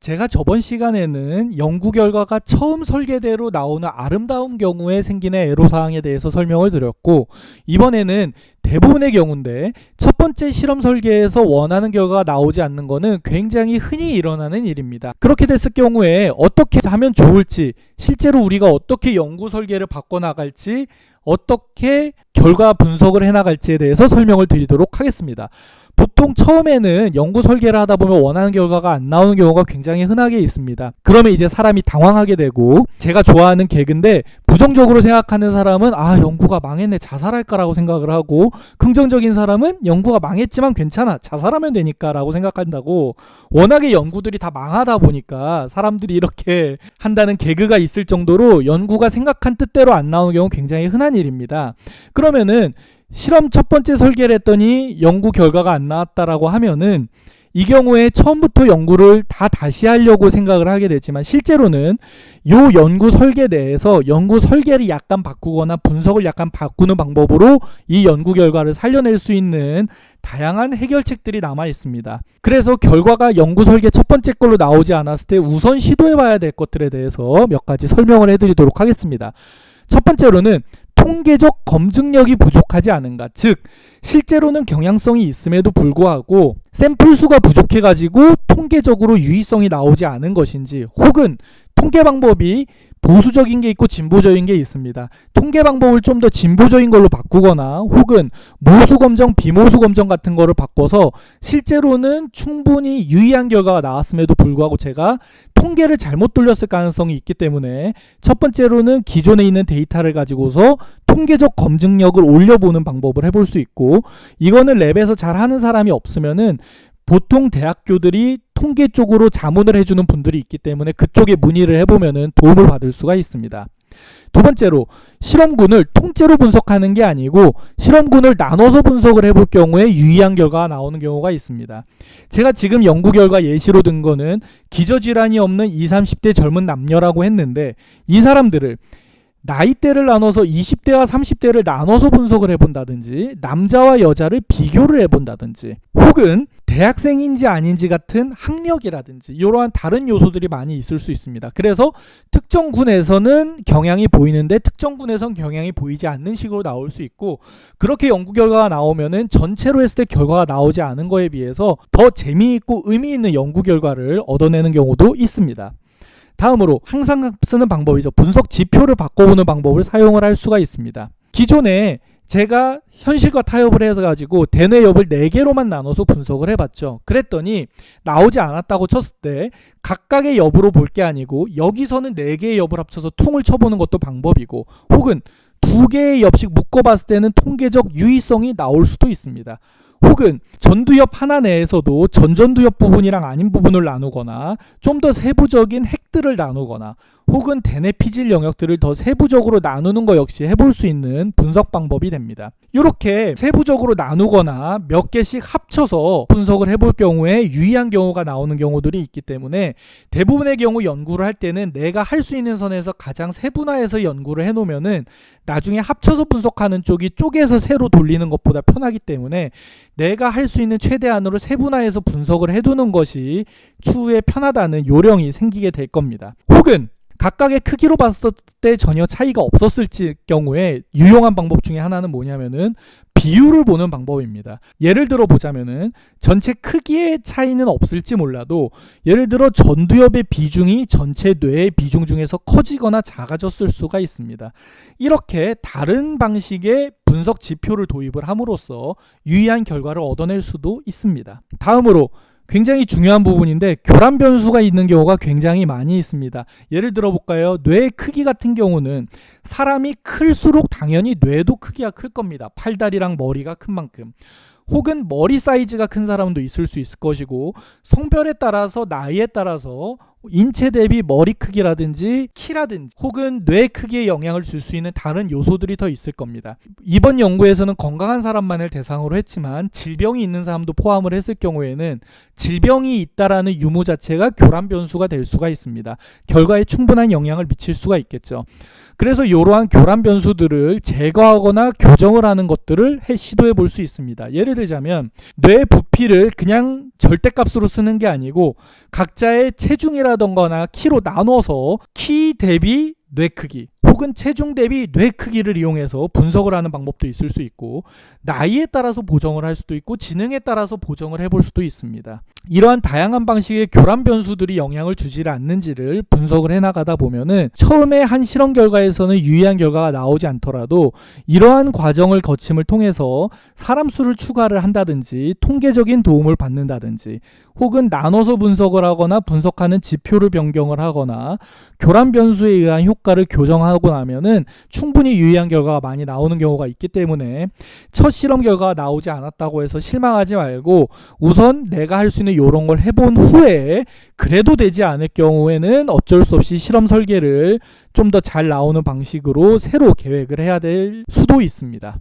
제가 저번 시간에는 연구 결과가 처음 설계대로 나오는 아름다운 경우에 생기는 애로사항에 대해서 설명을 드렸고 이번에는 대부분의 경우인데 첫 번째 실험 설계에서 원하는 결과가 나오지 않는 것은 굉장히 흔히 일어나는 일입니다. 그렇게 됐을 경우에 어떻게 하면 좋을지 실제로 우리가 어떻게 연구 설계를 바꿔나갈지 어떻게 결과 분석을 해나갈지에 대해서 설명을 드리도록 하겠습니다. 보통 처음에는 연구 설계를 하다 보면 원하는 결과가 안 나오는 경우가 굉장히 흔하게 있습니다. 그러면 이제 사람이 당황하게 되고 제가 좋아하는 개그인데 부정적으로 생각하는 사람은 아 연구가 망했네 자살할까라고 생각을 하고 긍정적인 사람은 연구가 망했지만 괜찮아 자살하면 되니까라고 생각한다고 워낙에 연구들이 다 망하다 보니까 사람들이 이렇게 한다는 개그가 있을 정도로 연구가 생각한 뜻대로 안 나오는 경우 굉장히 흔한 일입니다. 그러면은 실험 첫 번째 설계를 했더니 연구 결과가 안 나왔다라고 하면은 이 경우에 처음부터 연구를 다 다시 하려고 생각을 하게 되지만 실제로는 요 연구 설계 내에서 연구 설계를 약간 바꾸거나 분석을 약간 바꾸는 방법으로 이 연구 결과를 살려낼 수 있는 다양한 해결책들이 남아 있습니다. 그래서 결과가 연구 설계 첫 번째 걸로 나오지 않았을 때 우선 시도해 봐야 될 것들에 대해서 몇 가지 설명을 해 드리도록 하겠습니다. 첫 번째로는 통계적 검증력이 부족하지 않은가. 즉, 실제로는 경향성이 있음에도 불구하고 샘플 수가 부족해 가지고 통계적으로 유의성이 나오지 않은 것인지 혹은 통계 방법이 보수적인 게 있고 진보적인 게 있습니다. 통계 방법을 좀 더 진보적인 걸로 바꾸거나 혹은 모수 검정, 비모수 검정 같은 거를 바꿔서 실제로는 충분히 유의한 결과가 나왔음에도 불구하고 제가 통계를 잘못 돌렸을 가능성이 있기 때문에 첫 번째로는 기존에 있는 데이터를 가지고서 통계적 검증력을 올려보는 방법을 해볼 수 있고 이거는 랩에서 잘 하는 사람이 없으면은 보통 대학교들이 통계 쪽으로 자문을 해주는 분들이 있기 때문에 그쪽에 문의를 해보면은 도움을 받을 수가 있습니다. 두 번째로 실험군을 통째로 분석하는 게 아니고 실험군을 나눠서 분석을 해볼 경우에 유의한 결과가 나오는 경우가 있습니다. 제가 지금 연구 결과 예시로 든 거는 기저질환이 없는 20, 30대 젊은 남녀라고 했는데 이 사람들을 나이대를 나눠서 20대와 30대를 나눠서 분석을 해본다든지 남자와 여자를 비교를 해본다든지 혹은 대학생인지 아닌지 같은 학력이라든지 이러한 다른 요소들이 많이 있을 수 있습니다. 그래서 특정 군에서는 경향이 보이는데 특정 군에선 경향이 보이지 않는 식으로 나올 수 있고 그렇게 연구 결과가 나오면은 전체로 했을 때 결과가 나오지 않은 거에 비해서 더 재미있고 의미 있는 연구 결과를 얻어내는 경우도 있습니다. 다음으로 항상 쓰는 방법이죠. 분석 지표를 바꿔보는 방법을 사용을 할 수가 있습니다. 기존에 제가 현실과 타협을 해서 가지고 대뇌 엽을 4개로만 나눠서 분석을 해봤죠. 그랬더니 나오지 않았다고 쳤을 때 각각의 엽으로 볼 게 아니고 여기서는 4개의 엽을 합쳐서 퉁을 쳐보는 것도 방법이고 혹은 두 개의 엽씩 묶어봤을 때는 통계적 유의성이 나올 수도 있습니다. 혹은 전두엽 하나 내에서도 전전두엽 부분이랑 아닌 부분을 나누거나 좀 더 세부적인 핵들을 나누거나 혹은 대뇌 피질 영역들을 더 세부적으로 나누는 것 역시 해볼 수 있는 분석 방법이 됩니다. 이렇게 세부적으로 나누거나 몇 개씩 합쳐서 분석을 해볼 경우에 유의한 경우가 나오는 경우들이 있기 때문에 대부분의 경우 연구를 할 때는 내가 할 수 있는 선에서 가장 세분화해서 연구를 해놓으면은 나중에 합쳐서 분석하는 쪽이 쪼개서 새로 돌리는 것보다 편하기 때문에 내가 할 수 있는 최대한으로 세분화해서 분석을 해두는 것이 추후에 편하다는 요령이 생기게 될 겁니다. 혹은 각각의 크기로 봤을 때 전혀 차이가 없었을지 경우에 유용한 방법 중에 하나는 뭐냐면은 비율을 보는 방법입니다. 예를 들어 보자면은 전체 크기의 차이는 없을지 몰라도 예를 들어 전두엽의 비중이 전체 뇌의 비중 중에서 커지거나 작아졌을 수가 있습니다. 이렇게 다른 방식의 분석 지표를 도입을 함으로써 유의한 결과를 얻어낼 수도 있습니다. 다음으로 굉장히 중요한 부분인데 교란 변수가 있는 경우가 굉장히 많이 있습니다. 예를 들어 볼까요? 뇌의 크기 같은 경우는 사람이 클수록 당연히 뇌도 크기가 클 겁니다. 팔다리랑 머리가 큰 만큼. 혹은 머리 사이즈가 큰 사람도 있을 수 있을 것이고 성별에 따라서 나이에 따라서 인체 대비 머리 크기라든지 키라든지 혹은 뇌 크기에 영향을 줄 수 있는 다른 요소들이 더 있을 겁니다. 이번 연구에서는 건강한 사람만을 대상으로 했지만 질병이 있는 사람도 포함을 했을 경우에는 질병이 있다라는 유무 자체가 교란 변수가 될 수가 있습니다. 결과에 충분한 영향을 미칠 수가 있겠죠. 그래서 이러한 교란 변수들을 제거하거나 교정을 하는 것들을 해, 시도해 볼 수 있습니다. 예를 들자면 뇌 부피를 그냥 절대값으로 쓰는 게 아니고 각자의 체중이라던거나 키로 나눠서 키 대비 뇌 크기 혹은 체중 대비 뇌 크기를 이용해서 분석을 하는 방법도 있을 수 있고 나이에 따라서 보정을 할 수도 있고 지능에 따라서 보정을 해볼 수도 있습니다. 이러한 다양한 방식의 교란 변수들이 영향을 주지를 않는지를 분석을 해나가다 보면은 처음에 한 실험 결과에서는 유의한 결과가 나오지 않더라도 이러한 과정을 거침을 통해서 사람 수를 추가를 한다든지 통계적인 도움을 받는다든지 혹은 나눠서 분석을 하거나 분석하는 지표를 변경을 하거나 교란 변수에 의한 효과를 교정 하고 나면은 충분히 유의한 결과가 많이 나오는 경우가 있기 때문에 첫 실험 결과가 나오지 않았다고 해서 실망하지 말고 우선 내가 할 수 있는 이런 걸 해본 후에 그래도 되지 않을 경우에는 어쩔 수 없이 실험 설계를 좀 더 잘 나오는 방식으로 새로 계획을 해야 될 수도 있습니다.